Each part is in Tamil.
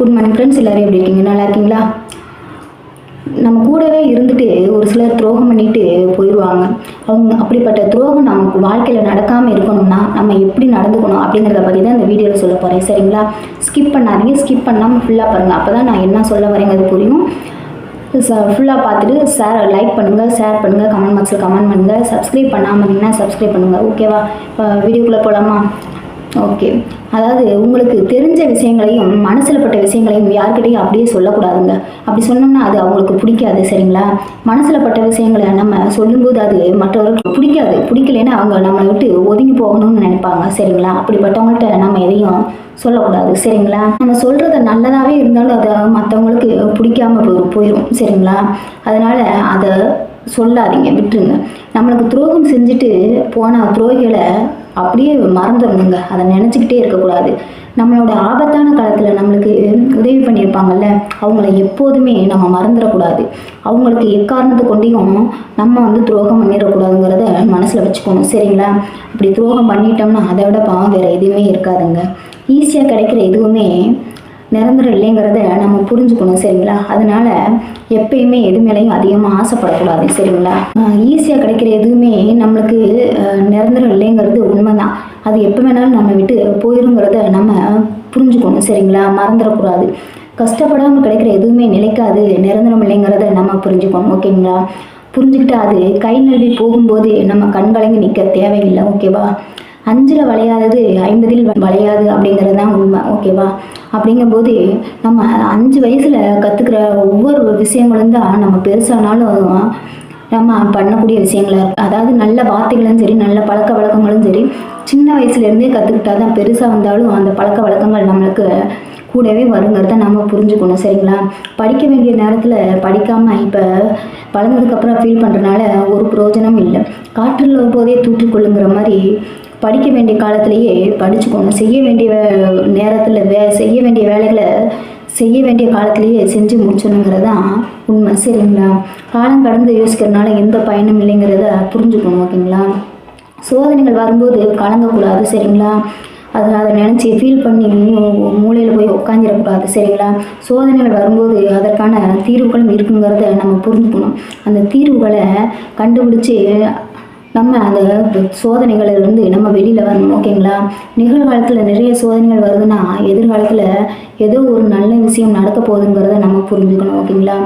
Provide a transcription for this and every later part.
குட் மார்னிங் ஃப்ரெண்ட்ஸ் எல்லோரும் எப்படி இருக்கீங்க? நல்லா இருக்கீங்களா? நம்ம கூடவே இருந்துட்டு ஒரு சிலர் துரோகம் பண்ணிட்டு போயிடுவாங்க அவங்க அப்படிப்பட்ட துரோகம் நமக்கு வாழ்க்கையில் நடக்காமல் இருக்கணும்னா நம்ம எப்படி நடந்துக்கணும் அப்படிங்கிறத பற்றி தான் இந்த வீடியோவில் சொல்ல போகிறேன் சரிங்களா? ஸ்கிப் பண்ணாதீங்க. ஸ்கிப் பண்ணாமல் ஃபுல்லாக பாருங்கள் அப்போ தான் நான் என்ன சொல்ல வரேங்கிறது புரியும். ஃபுல்லாக பார்த்துட்டு ஷேர் லைக் பண்ணுங்கள் ஷேர் பண்ணுங்கள் கமெண்ட் பாக்ஸில் கமெண்ட் பண்ணுங்கள் சப்ஸ்கிரைப் பண்ணாமல் இருந்தீங்கன்னா சப்ஸ்கிரைப் பண்ணுங்கள் ஓகேவா இப்போ வீடியோக்குள்ளே போகலாமா ஓகே அதாவது உங்களுக்கு தெரிஞ்ச விஷயங்களையும் மனசில் பட்ட விஷயங்களையும் யார்கிட்டையும் அப்படியே சொல்லக்கூடாதுங்க. அப்படி சொன்னோம்னா அது அவங்களுக்கு பிடிக்காது சரிங்களா? மனசில் பட்ட விஷயங்களை நம்ம சொல்லும்போது அது மற்றவர்களுக்கு பிடிக்காது. பிடிக்கலைன்னா அவங்க நம்மளை விட்டு ஒதுங்கி போகணும்னு நினைப்பாங்க சரிங்களா? அப்படிப்பட்டவங்கள்ட்ட நம்ம எதையும் சொல்லக்கூடாது சரிங்களா? நம்ம சொல்கிறது நல்லதாகவே இருந்தாலும் அது மற்றவங்களுக்கு பிடிக்காம போயிடும் போயிடும் சரிங்களா? அதனால் அதை சொல்லாதீங்க விட்டுருங்க. நம்மளுக்கு துரோகம் செஞ்சுட்டு போன துரோகிகளை அப்படியே மறந்துடணுங்க. அதை நினச்சிக்கிட்டே இருக்கக்கூடாது. நம்மளோட ஆபத்தான காலத்தில் நம்மளுக்கு உதவி பண்ணியிருப்பாங்கல்ல அவங்கள எப்போதுமே நம்ம மறந்துடக்கூடாது. அவங்களுக்கு எக்காரணத்தை கொண்டையும் நம்ம வந்து துரோகம் பண்ணிடக்கூடாதுங்கிறத மனசில் வச்சுக்கணும். சரிங்களா? அப்படி துரோகம் பண்ணிட்டோம்னா அதை விட பாவம் வேறு எதுவுமே இருக்காதுங்க. ஈஸியாக கிடைக்கிற எதுவுமே நிரந்தரம் இல்லைங்கிறத நம்ம புரிஞ்சுக்கணும் சரிங்களா? அதனால எப்பயுமே எது மேலேயும் அதிகமாக ஆசைப்படக்கூடாது சரிங்களா? ஈஸியாக கிடைக்கிற எதுவுமே நம்மளுக்கு நிரந்தரம் இல்லைங்கிறது உண்மைதான். அது எப்போ வேணாலும் நம்ம விட்டு போயிருங்கிறத நம்ம புரிஞ்சுக்கணும் சரிங்களா? மறந்துடக்கூடாது. கஷ்டப்படாமல் கிடைக்கிற எதுவுமே நிலைக்காது நிரந்தரம் இல்லைங்கிறத நம்ம புரிஞ்சுக்கணும் ஓகேங்களா? புரிஞ்சுக்கிட்டு அது கை நழுவி போகும்போது நம்ம கண்கலங்கி நிற்க தேவையில்லை ஓகேவா? அஞ்சில் வளையாதது ஐம்பதில் வளையாது அப்படிங்கிறது தான் உண்மை ஓகேவா அப்படிங்கும்போது நம்ம அஞ்சு வயசில் கற்றுக்கிற ஒவ்வொரு விஷயங்களும் தான் நம்ம பெருசானாலும் நம்ம பண்ணக்கூடிய விஷயங்களா இருக்குது அதாவது நல்ல வார்த்தைகளும் சரி நல்ல பழக்க வழக்கங்களும் சரி சின்ன வயசுலேருந்தே கற்றுக்கிட்டா தான் பெருசாக வந்தாலும் அந்த பழக்க வழக்கங்கள் நம்மளுக்கு கூடவே வருங்கிறத நம்ம புரிஞ்சுக்கணும் சரிங்களா? படிக்க வேண்டிய நேரத்தில் படிக்காமல் இப்போ வளர்ந்ததுக்கப்புறம் ஃபீல் பண்ணுறனால ஒரு பிரயோஜனம் இல்லை. காற்றில் போதே தூற்றிக்கொள்ளுங்கிற மாதிரி படிக்க வேண்டிய காலத்திலேயே படிச்சுக்கணும் செய்ய வேண்டிய நேரத்தில் வே செய்ய வேண்டிய வேலைகளை செய்ய வேண்டிய காலத்திலேயே செஞ்சு முடிச்சணுங்கிறது தான் உண்மை. சரிங்களா? காலம் கடந்து யோசிக்கிறதுனால எந்த பயனும் இல்லைங்கிறத புரிஞ்சுக்கணும் ஓகேங்களா? சோதனைகள் வரும்போது கலங்கக்கூடாது சரிங்களா? அதை அதை நினச்சி ஃபீல் பண்ணி மூ- மூலையில் போய் உட்காந்துடக்கூடாது சரிங்களா? சோதனைகள் வரும்போது அதற்கான தீர்வுகளும் இருக்குங்கிறத நம்ம புரிஞ்சுக்கணும். அந்த தீர்வுகளை கண்டுபிடிச்சி நம்ம அந்த சோதனைகளிலிருந்து நம்ம வெளியில் வரணும் ஓகேங்களா? நிகழ்காலத்தில் நிறைய சோதனைகள் வருதுன்னா எதிர்காலத்தில் ஏதோ ஒரு நல்ல விஷயம் நடக்க போகுதுங்கிறத நம்ம புரிஞ்சுக்கணும் ஓகேங்களா?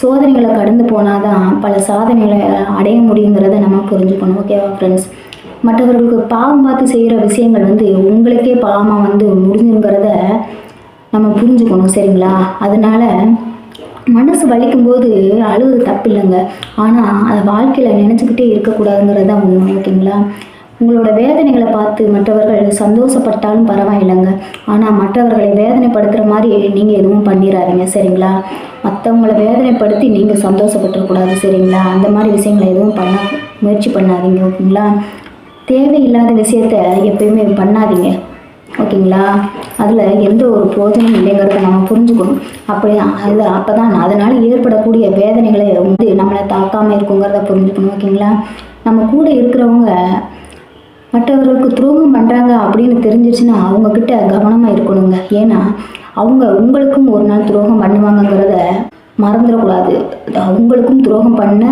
சோதனைகளை கடந்து போனால் தான் பல சாதனைகளை அடைய முடியுங்கிறத நம்ம புரிஞ்சுக்கணும் ஓகேவா ஃப்ரெண்ட்ஸ் மற்றவர்களுக்கு பாவம் பார்த்து செய்கிற விஷயங்கள் வந்து உங்களுக்கே பாவமாக வந்து முடிஞ்சுங்கிறத நம்ம புரிஞ்சுக்கணும் சரிங்களா? அதனால மனசு வலிக்கும்போது அழுவது தப்பு இல்லைங்க ஆனால் அதை வாழ்க்கையில் நினச்சிக்கிட்டே இருக்கக்கூடாதுங்கிறது தான் உண்மை ஓகேங்களா? உங்களோட வேதனைகளை பார்த்து மற்றவர்கள் சந்தோஷப்பட்டாலும் பரவாயில்லைங்க. ஆனால் மற்றவர்களை வேதனைப்படுத்துகிற மாதிரி நீங்கள் எதுவும் பண்ணிடாதீங்க சரிங்களா? மற்றவங்கள வேதனைப்படுத்தி நீங்கள் சந்தோஷப்பட்டுறக்கூடாது சரிங்களா? அந்த மாதிரி விஷயங்களை எதுவும் பண்ண முயற்சி பண்ணாதீங்க ஓகேங்களா? தேவையில்லாத விஷயத்த எப்பயுமே பண்ணாதீங்க. ஓகேங்களா? அதில் எந்த ஒரு பிரோஜனமும் இல்லைங்கிறத நம்ம புரிஞ்சுக்கணும். அப்படி அது அப்போ தான் அதனால் ஏற்படக்கூடிய வேதனைகளை வந்து நம்மளை தாக்காமல் இருக்குங்கிறத புரிஞ்சுக்கணும். ஓகேங்களா? நம்ம கூட இருக்கிறவங்க மற்றவர்களுக்கு துரோகம் பண்ணுறாங்க அப்படின்னு தெரிஞ்சிச்சுன்னா அவங்கக்கிட்ட கவனமாக இருக்கணுங்க. ஏன்னா அவங்க உங்களுக்கும் ஒரு நாள் துரோகம் பண்ணுவாங்கங்கிறத மறந்துடக்கூடாது. அவங்களுக்கும் துரோகம் பண்ண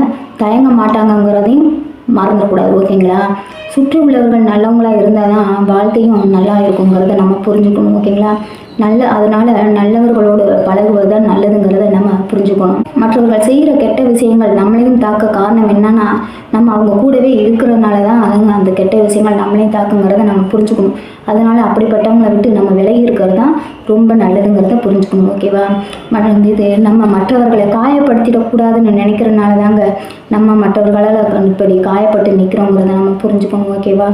தயங்க மாட்டாங்கங்கிறதையும் மறந்துடக்கூடாது. ஓகேங்களா? சுற்றி உள்ளவர்கள் நல்லவங்களாக இருந்தால் தான் வாழ்க்கையும் நல்லா இருக்குங்கிறத நம்ம புரிஞ்சுக்கணும் ஓகேங்களா நல்ல அதனால் நல்லவர்களோடு பழகுவது தான் நல்லதுங்கிறத நம்ம புரிஞ்சுக்கணும் மற்றவர்கள் செய்கிற கெட்ட விஷயங்கள் நம்மளையும் தாக்க காரணம் என்னன்னா நம்ம அவங்க கூடவே இருக்கிறனால தான் அதுங்க அந்த கெட்ட இருக்குங்கிறத நம்ம புரிஞ்சுக்கணும். அதனால் அப்படிப்பட்டவங்களை விட்டு நம்ம விலகி இருக்கிறது தான் ரொம்ப நல்லதுங்கிறத புரிஞ்சுக்கணும் ஓகேவா மற்ற இது நம்ம மற்றவர்களை காயப்படுத்திடக்கூடாதுன்னு நினைக்கிறனால தாங்க நம்ம மற்றவர்களால் இப்படி காயப்பட்டு நிற்கிறோங்கிறத நம்ம புரிஞ்சுக்கணும் ஓகேவா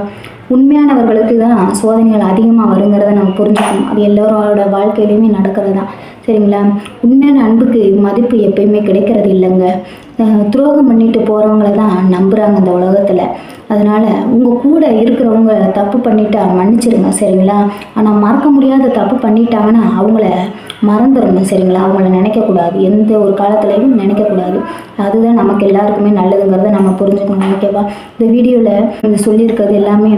உண்மையானவர்களுக்கு தான் சோதனைகள் அதிகமாக வருங்கிறத நம்ம புரிஞ்சுக்கணும். அது எல்லோரோட வாழ்க்கையிலையுமே நடக்கிறது தான். சரிங்களா? உண்மையான அன்புக்கு மதிப்பு எப்பயுமே கிடைக்கிறது இல்லைங்க. துரோகம் பண்ணிட்டு போகிறவங்கள தான் நம்புகிறாங்க இந்த உலகத்தில். அதனால் உங்கள் கூட இருக்கிறவங்க தப்பு பண்ணிட்டா மன்னிச்சிடுங்க சரிங்களா? ஆனால் மறக்க முடியாத தப்பு பண்ணிட்டாங்கன்னா அவங்கள மறந்துடணும் சரிங்களா? அவங்கள நினைக்கக்கூடாது. எந்த ஒரு காலத்துலையும் நினைக்கக்கூடாது. அதுதான் நமக்கு எல்லாருக்குமே நல்லதுங்கிறத நம்ம புரிஞ்சுக்கணும். ஓகேவா? இந்த வீடியோவில் நீங்கள் சொல்லியிருக்கிறது எல்லாமே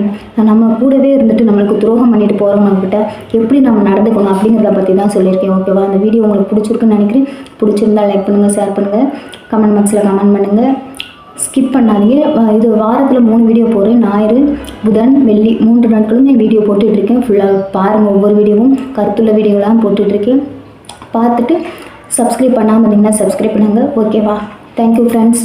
நம்ம கூடவே இருந்துட்டு நம்மளுக்கு துரோகம் பண்ணிட்டு போகிறவங்கக்கிட்ட எப்படி நம்ம நடந்துக்கணும் அப்படிங்கிறத பற்றி தான் சொல்லியிருக்கேன். ஓகேவா? அந்த வீடியோ உங்களுக்கு பிடிச்சிருக்குன்னு நினைக்கிறேன். பிடிச்சிருந்தா லைக் பண்ணுங்கள் ஷேர் பண்ணுங்கள் கமெண்ட் பாக்ஸில் கமெண்ட் பண்ணுங்கள் ஸ்கிப் பண்ணாதீங்க. இது வாரத்தில் மூணு வீடியோ போடுறேன். ஞாயிறு புதன் வெள்ளி மூன்று நாட்களும் நான் வீடியோ போட்டுட்ருக்கேன் ஃபுல்லாக பாருங்கள் ஒவ்வொரு வீடியோவும் கருத்துள்ள வீடியோலாம் போட்டுட்ருக்கேன். பார்த்துட்டு சப்ஸ்கிரைப் பண்ணாமல் இருந்தீங்கன்னா சப்ஸ்கிரைப் பண்ணுங்கள் ஓகேவா தேங்க்யூ ஃப்ரெண்ட்ஸ்